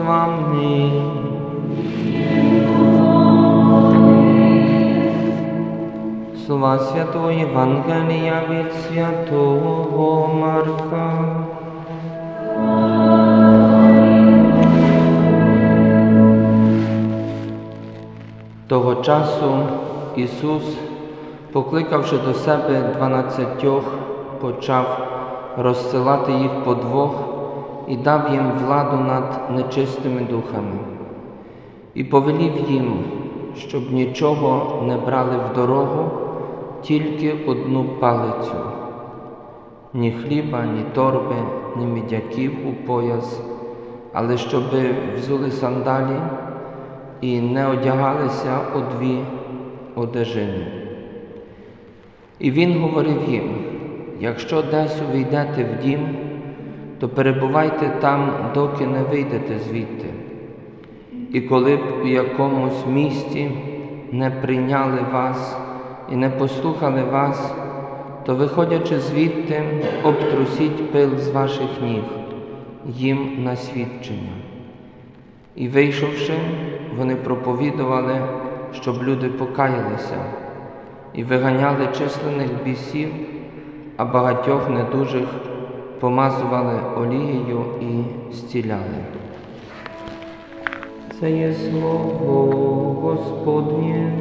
вами. Слова Святого Євангелія від Святого Марка. Того часу Ісус, покликавши до себе дванадцятьох, почав розсилати їх по двох і дав їм владу над нечистими духами, і повелів їм, щоб нічого не брали в дорогу, тільки одну палицю, ні хліба, ні торби, ні мідяків у пояс, але щоби взули сандалі і не одягалися у дві одежини. І він говорив їм: якщо десь увійдете в дім, то перебувайте там, доки не вийдете звідти. І коли б у якомусь місті не прийняли вас і не послухали вас, то, виходячи звідти, обтрусіть пил з ваших ніг їм на свідчення. І вийшовши, вони проповідували, щоб люди покаялися, і виганяли численних бісів, а багатьох недужих помазували олією і зціляли. Це є слово Господнє.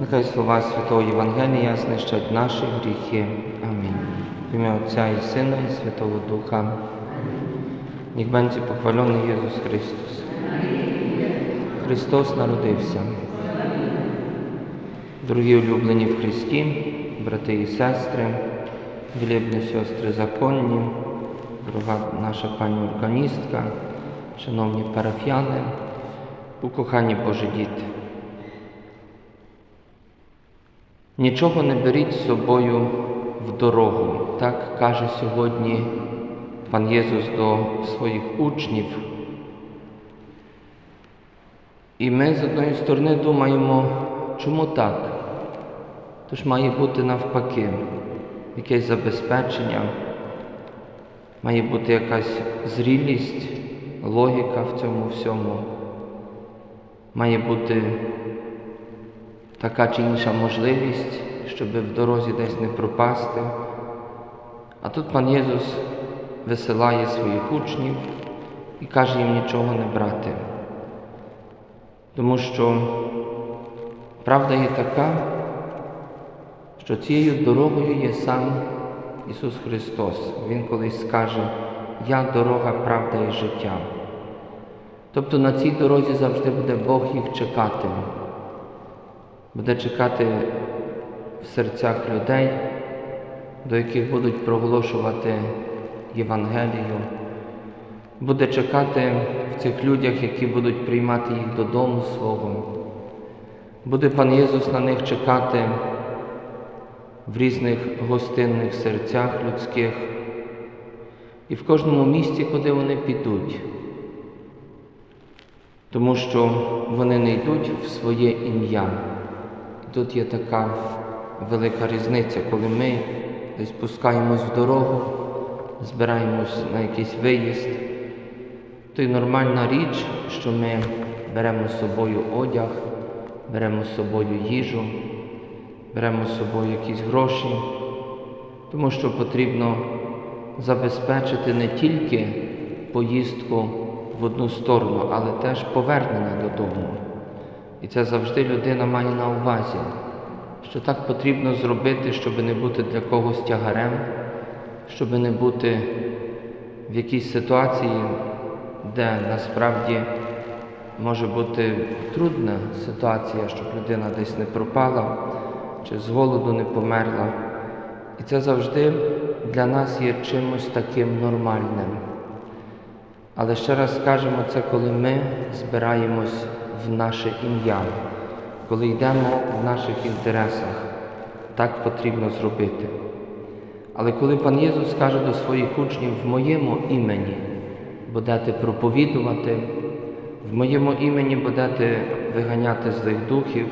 Нехай слова Святого Євангелія знищать наші гріхи. Амінь. В ім'я Отця і Сина, і Святого Духа. Ніг będzie похвалений Єсус Христос. Христос народився. Дорогі улюблені в Христі, брати і сестри, вілібні сестри законні, дорога наша пані органістка, шановні парафіяни, укохані Божі діти. Нічого не беріть з собою в дорогу, так каже сьогодні пан Єсус до своїх учнів. І ми з одної сторони думаємо, чому так? Тож має бути навпаки, якесь забезпечення, має бути якась зрілість, логіка в цьому всьому, має бути така чи інша можливість, щоб в дорозі десь не пропасти. А тут пан Єсус висилає своїх учнів і каже їм нічого не брати. Тому що правда є така, що цією дорогою є сам Ісус Христос. Він колись скаже, Я дорога, правда і життя. Тобто на цій дорозі завжди буде Бог їх чекати буде чекати в серцях людей, до яких будуть проголошувати Євангелію, буде чекати в цих людях, які будуть приймати їх додому свого. Буде пан Єсус на них чекати в різних гостинних серцях людських. І в кожному місці, куди вони підуть, тому що вони не йдуть в своє ім'я. Тут є така велика різниця, коли ми десь пускаємось в дорогу, збираємось на якийсь виїзд, то й нормальна річ, що ми беремо з собою одяг, беремо з собою їжу, беремо з собою якісь гроші, тому що потрібно забезпечити не тільки поїздку в одну сторону, але теж повернення додому. І це завжди людина має на увазі, що так потрібно зробити, щоб не бути для когось тягарем, щоб не бути в якійсь ситуації, де насправді може бути трудна ситуація, щоб людина десь не пропала чи з голоду не померла. І це завжди для нас є чимось таким нормальним. Але ще раз скажемо це, коли ми збираємось в наше ім'я, коли йдемо в наших інтересах, так потрібно зробити. Але коли пан Єсус каже до своїх учнів в моєму імені будете проповідувати, в моєму імені будете виганяти злих духів,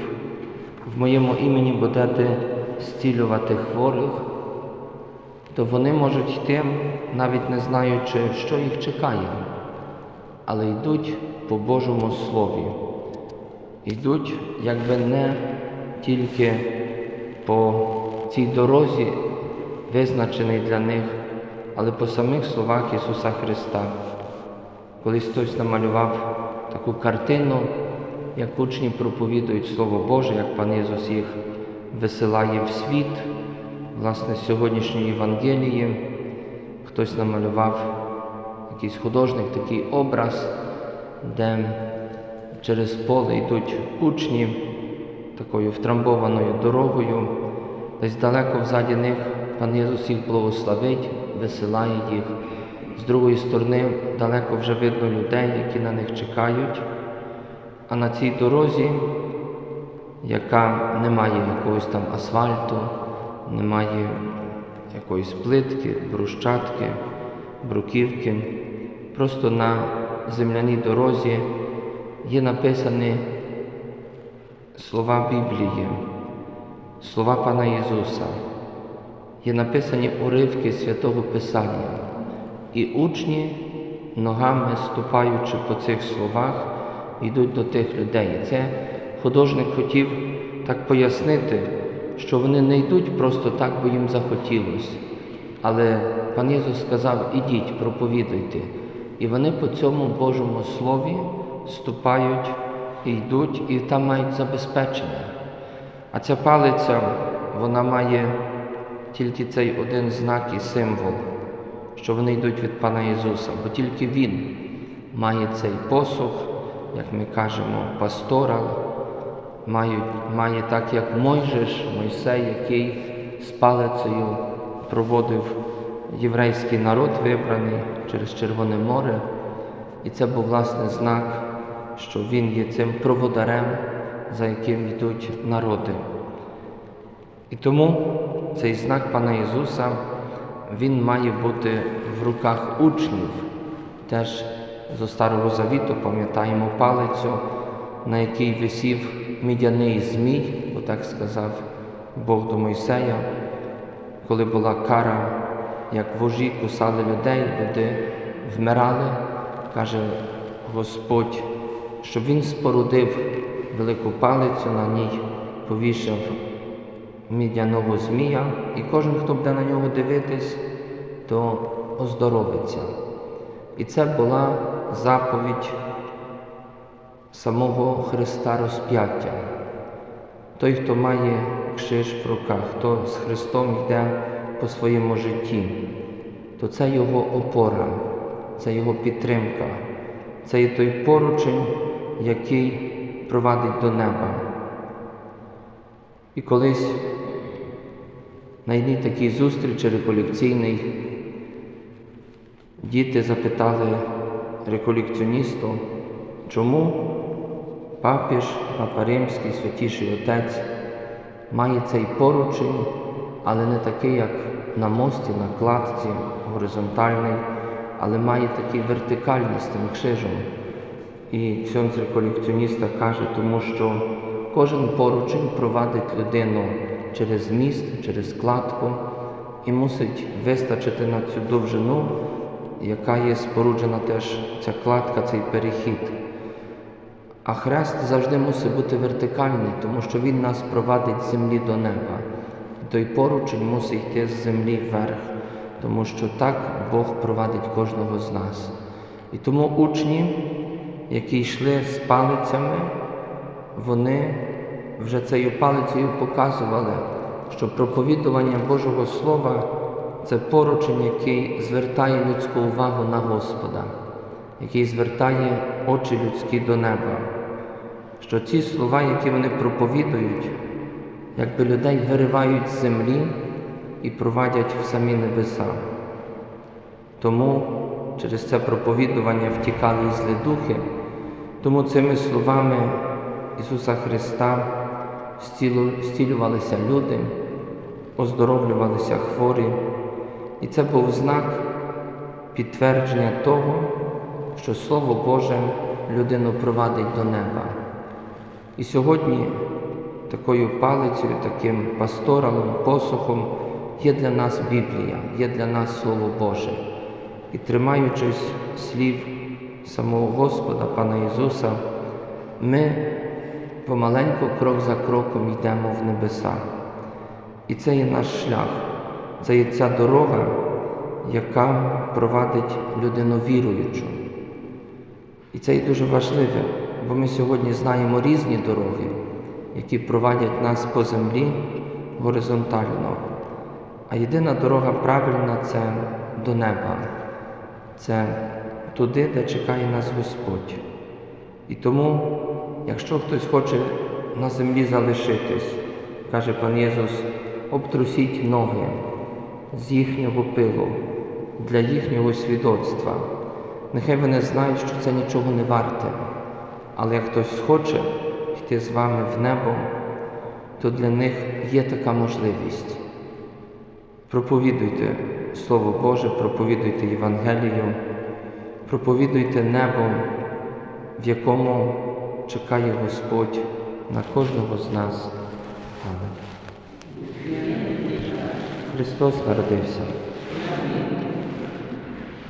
в моєму імені будете зцілювати хворих, то вони можуть йти, навіть не знаючи, що їх чекає, але йдуть по Божому Слові. Йдуть якби не тільки по цій дорозі, визначеній для них, але по самих словах Ісуса Христа. Колись хтось намалював таку картину, як учні проповідують Слово Боже, як пан Ісус їх висилає в світ. Власне, з сьогоднішньої Євангелії хтось намалював якийсь художник такий образ, де через поле йдуть учні такою втрамбованою дорогою, десь далеко взаді них пан Єсус їх благословить, висилає їх. З другої сторони далеко вже видно людей, які на них чекають. А на цій дорозі, яка не має якогось там асфальту, немає якоїсь плитки, брущатки, бруківки, просто на земляній дорозі є написані слова Біблії, слова Пана Ісуса, є написані уривки святого Писання. І учні, ногами ступаючи по цих словах, йдуть до тих людей. І Це художник хотів так пояснити, що вони не йдуть просто так, бо їм захотілося. Але пан Ісус сказав: ідіть, проповідуйте. І вони по цьому Божому Слові ступають і йдуть, і там мають забезпечення. А ця палиця, вона має тільки цей один знак і символ, що вони йдуть від Пана Ісуса, бо тільки Він має цей посух, як ми кажемо, пасторал, має, має так, як Мойжеш, Мойсей, який з палицею проводив єврейський народ вибраний через Червоне море. І це був власне знак, що він є цим проводарем, за яким йдуть народи. І тому цей знак Пана Ісуса, він має бути в руках учнів. Теж зо Старого Завіту пам'ятаємо палицю, на якій висів мідяний змій, бо так сказав Бог до Мойсея, коли була кара, як вожі кусали людей, люди вмирали, каже Господь, щоб він спорудив велику палицю, на ній повішав мідяного змія, і кожен, хто буде на нього дивитись, то оздоровиться. І це була заповідь самого Христа розп'яття. Той, хто має криш в руках, хто з Христом йде по своєму житті, то це Його опора, це Його підтримка, це є той поручень, який провадить до неба. І колись на одній такій зустрічі реколекційній діти запитали реколекціоністу, чому папіж, папа Римський, святіший Отець має цей поручень, але не такий, як на мості, на кладці, горизонтальний, але має такий вертикальний з тим крижем. І ксьонз реколекціоніста каже, тому що кожен поручень провадить людину через міст, через кладку і мусить вистачити на цю довжину, яка є споруджена теж ця кладка, цей перехід. А хрест завжди мусить бути вертикальний, тому що він нас провадить з землі до неба. Той поручень мусить йти з землі вверх, тому що так Бог провадить кожного з нас. І тому учні, які йшли з палицями, вони вже цією палицею показували, що проповідування Божого Слова це поручень, який звертає людську увагу на Господа, який звертає очі людські до неба. Що ці слова, які вони проповідують, якби людей виривають з землі і провадять в самі небеса. Тому через це проповідування втікали і злі духи, тому цими словами Ісуса Христа стілювалися люди, оздоровлювалися хворі, і це був знак підтвердження того, що Слово Боже людину провадить до неба. І сьогодні такою палицею, таким пасторалом, посухом є для нас Біблія, є для нас Слово Боже. І тримаючись слів самого Господа, Пана Ісуса, ми помаленьку, крок за кроком йдемо в небеса. І це є наш шлях, це є ця дорога, яка провадить людину віруючу. І це є дуже важливе, бо ми сьогодні знаємо різні дороги, які провадять нас по землі горизонтально. А єдина дорога правильна це до неба, це туди, де чекає нас Господь. І тому, якщо хтось хоче на землі залишитись, каже пан Єсус, обтрусіть ноги з їхнього пилу для їхнього свідоцтва. Нехай вони знають, що це нічого не варте, але як хтось хоче йти з вами в небо, то для них є така можливість. Проповідуйте Слово Боже, проповідуйте Євангелію, проповідуйте небо, в якому чекає Господь на кожного з нас. Амінь. Христос народився.